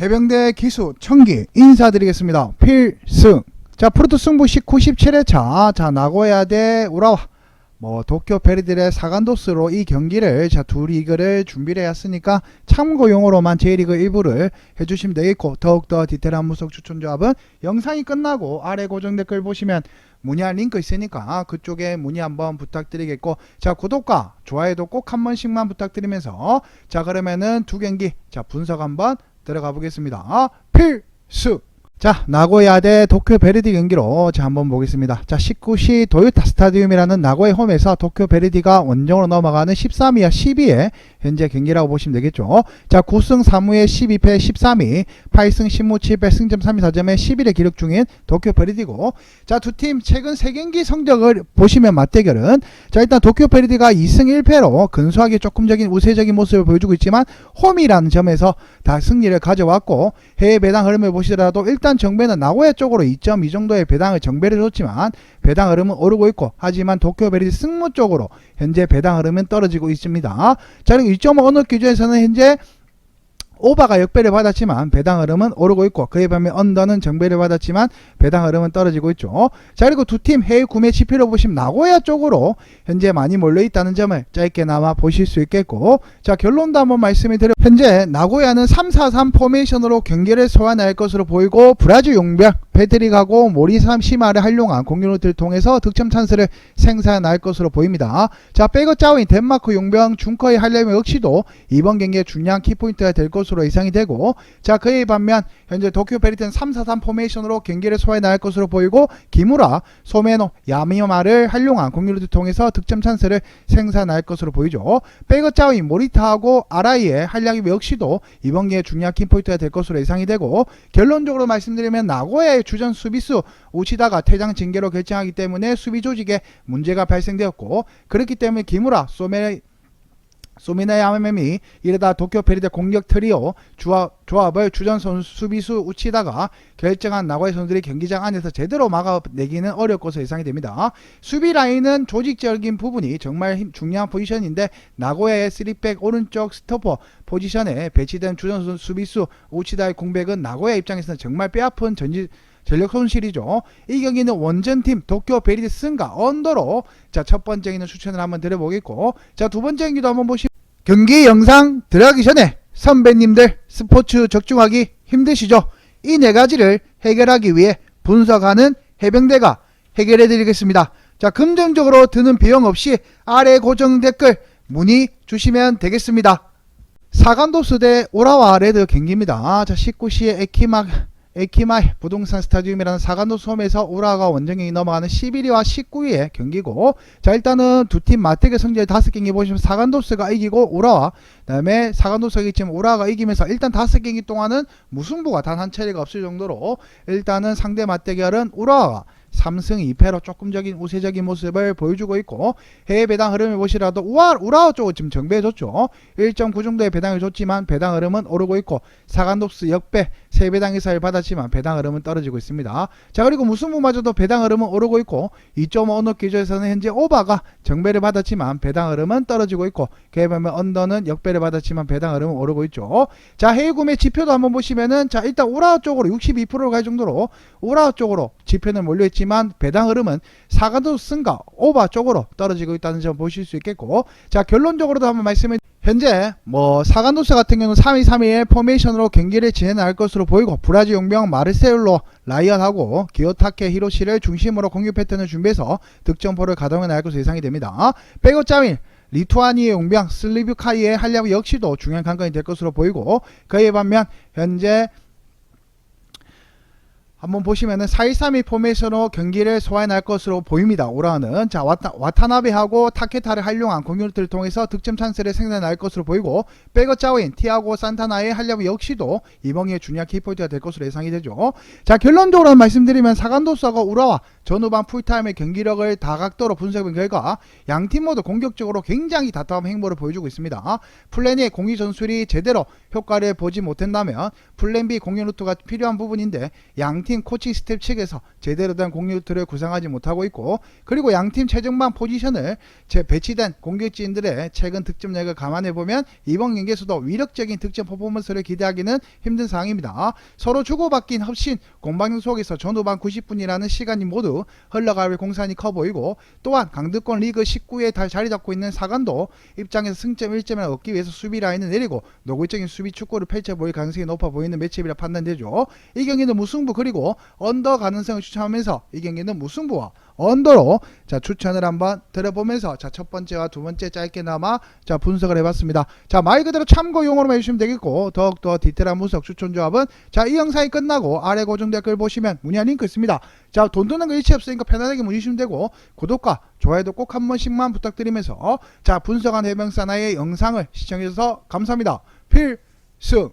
해병대 기수 청기 인사드리겠습니다. 필승. 자, 프로토 승부 19, 17회차. 자, 나고야 대 우라와. 뭐, 도쿄 베리들의 사간도스로 이 경기를, 자, 두 리그를 준비를 해왔으니까 참고용으로만 J리그 1부를 해주시면 되겠고, 더욱더 디테일한 무속 추천 조합은 영상이 끝나고 아래 고정 댓글 보시면 문의할 링크 있으니까 그쪽에 문의 한번 부탁드리겠고, 자, 구독과 좋아요도 꼭 한 번씩만 부탁드리면서, 자, 그러면은 두 경기, 자, 분석 한번 들어가 보겠습니다. 필수! 자, 나고야 대 도쿄 베르디 경기로 자 한번 보겠습니다. 자, 19시 도요타 스타디움이라는 나고야 홈에서 도쿄 베르디가 원정으로 넘어가는 13위와 12의 현재 경기라고 보시면 되겠죠. 자, 9승 3무에 12패 13위, 8승 10무 7패 승점 34점에 11에 기록 중인 도쿄 베르디고 자, 두 팀 최근 3경기 성적을 보시면 맞대결은 자, 일단 도쿄 베르디가 2승 1패로 근소하게 조금적인 우세적인 모습을 보여주고 있지만 홈이라는 점에서 다 승리를 가져왔고 해외 배당 흐름을 보시더라도 일단 정배는 나고야 쪽으로 2.2 정도의 배당을 정배를 줬지만 배당 흐름은 오르고 있고 하지만 도쿄 베리디 승무 쪽으로 현재 배당 흐름은 떨어지고 있습니다. 자 그리고 2.5 언어 기준에서는 현재 오바가 역배를 받았지만 배당 흐름은 오르고 있고 그에 반면 언더는 정배를 받았지만 배당 흐름은 떨어지고 있죠. 자 그리고 두 팀 해외 구매 지표로 보시면 나고야 쪽으로 현재 많이 몰려 있다는 점을 짧게나마 보실 수 있겠고 자 결론도 한번 말씀을 드려 현재 나고야는 3-4-3 포메이션으로 경기를 소화할 것으로 보이고 브라질 용병 패트릭하고 모리삼 시마를 활용한 공격루트를 통해서 득점 찬스를 생산할 것으로 보입니다. 자 백업 짜오인 덴마크 용병 중커의 할렘 역시도 이번 경기에 중요한 키포인트가 될 것으로 예상이 되고 자 그에 반면 현재 도쿄 베리텐 3-4-3 포메이션으로 경기를 소화할 것으로 보이고 기무라, 소메노, 야미마를 활용한 공격루트를 통해서 득점 찬스를 생산할 것으로 보이죠. 백업 짜오인 모리타하고 아라이의 활약이 역시도 이번 경기에 중요한 키포인트가 될 것으로 예상이 되고 결론적으로 말씀드리면 나고야의 주전 수비수 우치다가 퇴장 징계로 결정하기 때문에 수비 조직에 문제가 발생되었고 그렇기 때문에 기무라 소메 소미나의 아메미 이르다 도쿄 베리데 공격 트리오 조합, 조합을 주전 선수 수비수 우치다가 결정한 나고야 선수들이 경기장 안에서 제대로 막아내기는 것으로 예상이 됩니다. 수비 라인은 조직적인 부분이 정말 힘- 중요한 포지션인데 나고야의 3백 오른쪽 스토퍼 포지션에 배치된 주전 선수 수비수 우치다의 공백은 나고야 입장에서는 정말 뼈아픈 전지 전력 손실이죠. 이 경기는 원전팀 도쿄 베리드 승가 언더로 자 첫 번째 경기는 추천을 한번 드려보겠고 자 두 번째 경기도 한번 보시 경기 영상 들어가기 전에 선배님들 스포츠 적중하기 힘드시죠? 이 네 가지를 해결하기 위해 분석하는 해병대가 해결해 드리겠습니다. 자 금전적으로 드는 비용 없이 아래 고정 댓글 문의 주시면 되겠습니다. 사간도스 대 오라와 레드 경기입니다. 자 19시에 에키마 에키마이 부동산 스타디움이라는 사간도 섬에서 우라가 원정경기 넘어가는 11위와 19위의 경기고 자 일단은 두팀 맞대결 성적을 다섯 경기 보시면 사간도스가 이기고 우라와 그다음에 사간도스가 이기지만 우라가 이기면서 일단 다섯 경기 동안은 무승부가 단 한 차례가 없을 정도로 일단은 상대 맞대결은 우라가 3승 2패로 조금적인 우세적인 모습을 보여주고 있고 해외 배당 흐름을 보시라도 우아, 우라와 쪽은 지금 정배해줬죠. 1.9 정도의 배당을 줬지만 배당 흐름은 오르고 있고 사간독스 역배 세 배당 이상을 받았지만 배당 흐름은 떨어지고 있습니다. 자 그리고 무승부마저도 배당 흐름은 오르고 있고 2.5 언어 기조에서는 현재 오바가 정배를 받았지만 배당 흐름은 떨어지고 있고 반면 언더는 역배를 받았지만 배당 흐름은 오르고 있죠. 자 해외 구매 지표도 한번 보시면은 자 일단 우라와 쪽으로 62%를 갈 정도로 우라와 쪽으로 지표는 몰려있지 만 배당 흐름은 사가도 승가 오바 쪽으로 떨어지고 있다는 점 보실 수 있겠고 자 결론적으로도 한번 말씀해 현재 뭐 사간도스 같은 경우는 3위 3위의 포메이션으로 경기를 진행할 것으로 보이고 브라질 용병 마르세울로 라이언하고 기요타케 히로시를 중심으로 공격 패턴을 준비해서 득점포를 가동해 나갈 것으로 예상이 됩니다. 백업 짜밀 리투아니의 용병 슬리뷰카이의 활약 역시도 중요한 관건이 될 것으로 보이고 그에 반면 현재 한번 보시면은 4-1-3-2 포메이션으로 경기를 소화해낼 것으로 보입니다. 오라는 자 와타, 와타나베하고 타케타를 활용한 공격들을 통해서 득점 찬스를 생산할 것으로 보이고 백업 짜오인 티아고 산타나의 활약 역시도 이번 기회 중요한 키포인트가 될 것으로 예상이 되죠. 자 결론적으로 말씀드리면 사간도스하고 우라와 전후반 풀타임의 경기력을 다각도로 분석한 결과 양팀 모두 공격적으로 굉장히 답답한 행보를 보여주고 있습니다. 플랜 A 공이 전술이 제대로 효과를 보지 못한다면 플랜 B 공격 루트가 필요한 부분인데 양 양팀 코칭 스텝 측에서 제대로 된 공격들을 구상하지 못하고 있고 그리고 양팀 최전방 포지션을 제 배치된 공격진들의 최근 득점력을 감안해 보면 이번 경기에서도 위력적인 득점 퍼포먼스를 기대하기는 힘든 상황입니다. 서로 주고받긴 흡신 공방전 속에서 전후반 90분이라는 시간이 모두 흘러갈 공산이 커 보이고 또한 강등권 리그 19에 다 자리 잡고 있는 사간도 입장에서 승점 1점을 얻기 위해서 수비 라인을 내리고 노골적인 수비 축구를 펼쳐 보일 가능성이 높아 보이는 매치업이라 판단되죠. 이 경기는 무승부 그리고 언더 가능성을 추천하면서 이 경기는 무승부와 언더로 자 추천을 한번 들어보면서 자 첫 번째와 두 번째 짧게나마 자 분석을 해봤습니다. 자 말 그대로 참고 용어로만 해주시면 되겠고 더욱더 디테일한 분석 추천 조합은 자 이 영상이 끝나고 아래 고정 댓글 보시면 문의한 링크 있습니다. 자 돈 드는 거 일치 없으니까 편안하게 문의 주시면 되고 구독과 좋아요도 꼭 한 번씩만 부탁드리면서 자 분석한 해명사나의 영상을 시청해주셔서 감사합니다. 필승